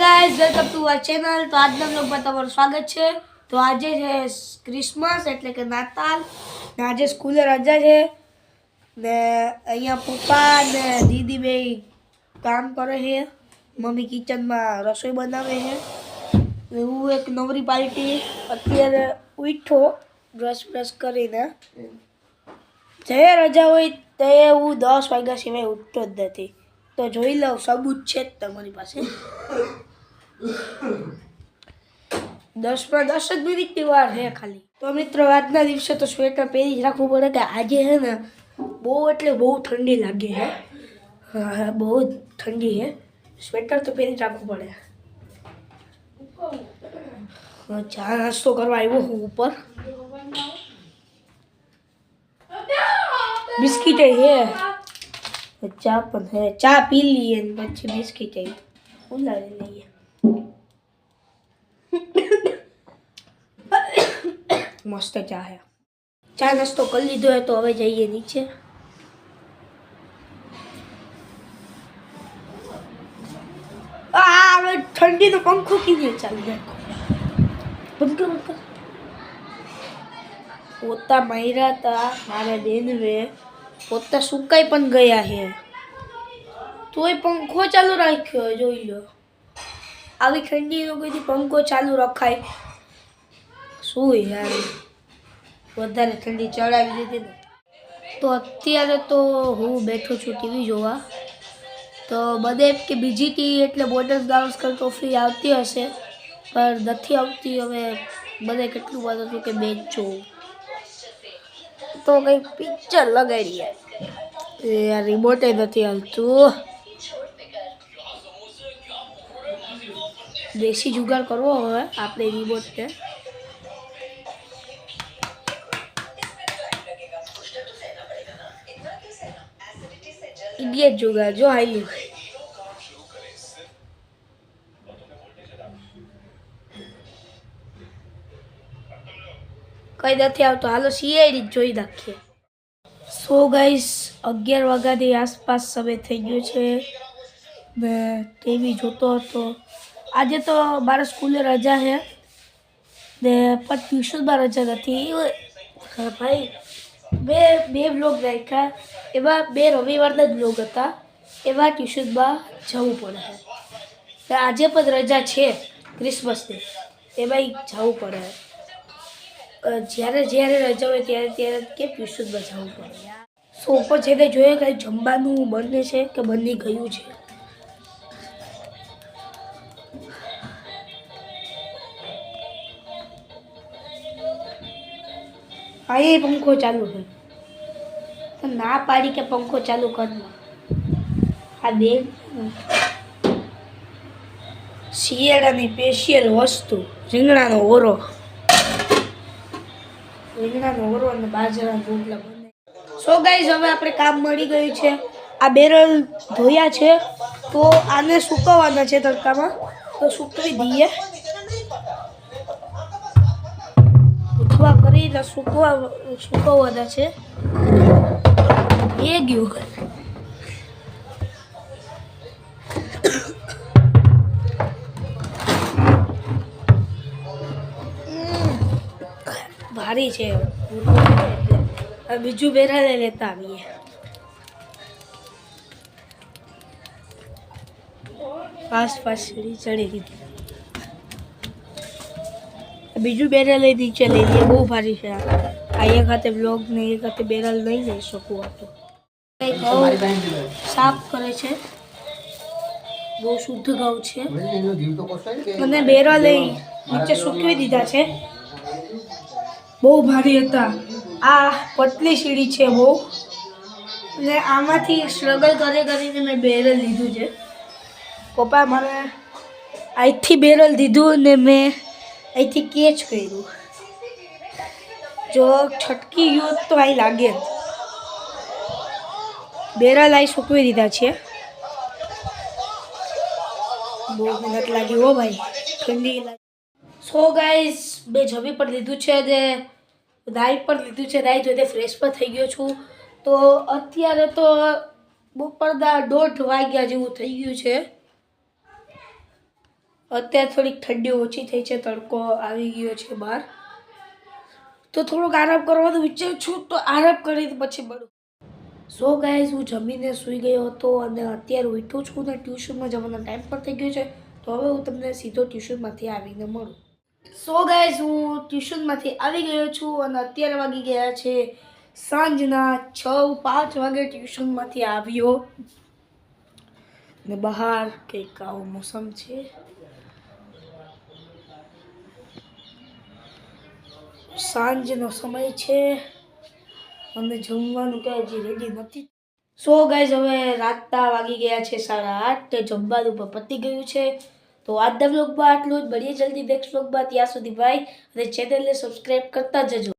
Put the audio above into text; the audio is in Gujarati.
Guys welcome to our channel તો આજના બ્લોગમાં તમારું સ્વાગત છે. તો આજે છે ક્રિસમસ એટલે કે નાતાલ. ને આજે સ્કૂલે રજા છે. ને અહીંયા પપ્પા ને દીદી બે કામ કરે છે. મમ્મી કિચનમાં રસોઈ બનાવે છે. હું એક નવરી પાર્ટી અત્યારે ઉઠો બ્રશ બ્રશ કરીને. જે રજા હોય તે હું દસ વાગ્યા સિવાય ઉઠતો જ નથી. તો જોઈ લઉં, સબૂત છે જ તમારી પાસે. દસમાં દસ જ મિનિટની વાર છે ખાલી. તો મિત્રો આજના દિવસે તો સ્વેટર પહેરી જ રાખવું પડે કે આજે છે ને બહુ એટલે બહુ ઠંડી લાગે છે હા હા, બહુ જ ઠંડી છે સ્વેટર તો પહેરી જ રાખવું પડે. હા, ચા નાસ્તો કરવા આવ્યો હું ઉપર. બિસ્કીટ છે ચા પણ છે ચા પી લઈએ ને પછી બિસ્કીટ. ઉલાડી લઈએ. મસ્ત ચા છે ચા નાસ્તો કરી લીધો હોય તો હવે જઈએ નીચે આ હવે ઠંડીનો પંખો કીધે ચાલુ રાખો બંધ કર બંધ કર પોતા માર્યા હતા મારા બેનવે પોતા સુકાઈ પણ ગયા છે તોય પંખો ચાલુ રાખ્યો જોઈ લો આવી ઠંડીનો કોઈથી પંખો ચાલુ રખાય? શું યાર? વધારે ઠંડી ચડાવી દીધી ને. તો અત્યારે તો હું બેઠો છું ટીવી જોવા. તો બધે કે બીજી ટીવી એટલે બોર્ડર ગાવસ્કર ટ્રોફી આવતી હશે, પણ નથી આવતી હવે બધે કેટલું બધું હતું કે મેચ જોવું તો કંઈ પિક્ચર લગાડીએ. એ યાર રિમોટે નથી હાલતું દેશી જુગાડ કરવો હવે આપણે રીબોટને ઇડિયટ જુગાડ જો હાલ્યું કઈ નથી આવતો, હાલો સીઆઈડી જોઈ નાખીએ. સો ગાઈસ અગિયાર વાગ્યાની આસપાસ સમય થઈ ગયો છે. મેં ટીવી જોતો હતો. આજે તો મારા સ્કૂલે રજા છે. ને પણ ટ્યુશનમાં રજા નથી. ભાઈ, બે બે બ્લોગ રાખ્યા. એમાં બે રવિવારના જ બ્લોગ હતા. એમાં ટ્યુશનમાં જવું પડે. છે આજે પણ રજા છે ક્રિસમસની. એમાં જવું પડે. જ્યારે જ્યારે રજા હોય ત્યારે ત્યારે કે ટ્યુશનમાં જવું પડે. સોપર છે તે જોઈએ કે જમવાનું બને છે કે બની ગયું છે? હા પંખો ચાલુ છે. તો ના પાડી કે પંખો ચાલુ કરમાં આ બે શિયાળાની સ્પેશિયલ વસ્તુ, રીંગણાનો ઓરો. રીંગણાનો ઓરો અને બાજરાના રોટલા બને. સો ગાઈઝ હવે આપણે કામ મળી ગયું છે. આ બેરલ ધોયા છે. તો આને સુકવવાના છે તડકામાં. તો સૂકવી દઈએ. કરીને સૂકવા સૂકવવાના છે. એ ગયું. ભારી છે. બીજું બેરા લેતા આવીએ. ફાસ્ટ ફાસ્ટ સીડી ચડી દીધી. બીજું બેરલ લઈ નીચે લઈ લઈએ બહુ ભારી છે આ. એક હાથે બ્લોગ ને એક હાથે બેરલ નહીં લઈ શકું આ તો. સાફ કરે છે. બહુ શુદ્ધ ઘઉં છે. મને બેરલ લઈ નીચે સૂકવી દીધા છે. બહુ ભારી હતા. આ પતલી સીડી છે બહુ. ને આમાંથી સ્ટ્રગલ કરી કરીને મેં બેરલ લીધું છે. પપ્પા મારે અહીંથી બેરલ દીધું ને મેં અહીંથી કેચ કર્યું. જો છટકી ગયું તો અહીં લાગે જ. લાઈ સૂકવી દીધા છે. બહુ મહેનત લાગી હો ભાઈ. ઠંડી સો ગાઈસ મેં જમી પણ લીધું છે ને નાઈ પણ લીધું છે. નાઈ જોઈને ફ્રેશ પણ થઈ ગયો છું. તો અત્યારે તો બપોરના દોઢ વાગ્યા જેવું થઈ ગયું છે. અત્યારે થોડીક ઠંડી ઓછી થઈ છે, તડકો આવી ગયો છે બહાર. તો થોડોક આરામ કરવાનું વિચારું છું, તો આરામ કરી પછી મળું. સો ગાઈઝ હું જમીને સૂઈ ગયો હતો અને અત્યારે ઉઠું છું ને ટ્યુશનમાં જવાનો ટાઈમ પણ થઈ ગયો છે, તો હવે હું તમને સીધો ટ્યુશનમાંથી આવીને મળું. સો ગાઈઝ હું ટ્યુશનમાંથી આવી ગયો છું અને અત્યારે વાગી ગયા છે સાંજના છ, પાંચ વાગે ટ્યુશનમાંથી આવ્યો. ને બહાર કંઈક આવો મોસમ છે. સાંજનો સમય છે. અને જમવાનું કે હજી રેડી નથી. સો ગાઈઝ હવે રાતના વાગી ગયા છે સાડા આઠ. જમવાનું પણ પતી ગયું છે. તો આજના બ્લોગમાં આટલું જ. મળીએ જલ્દી નેક્સ્ટ બ્લોગમાં ત્યાં સુધી ભાઈ અને ચેનલને સબસ્ક્રાઈબ કરતા જજો.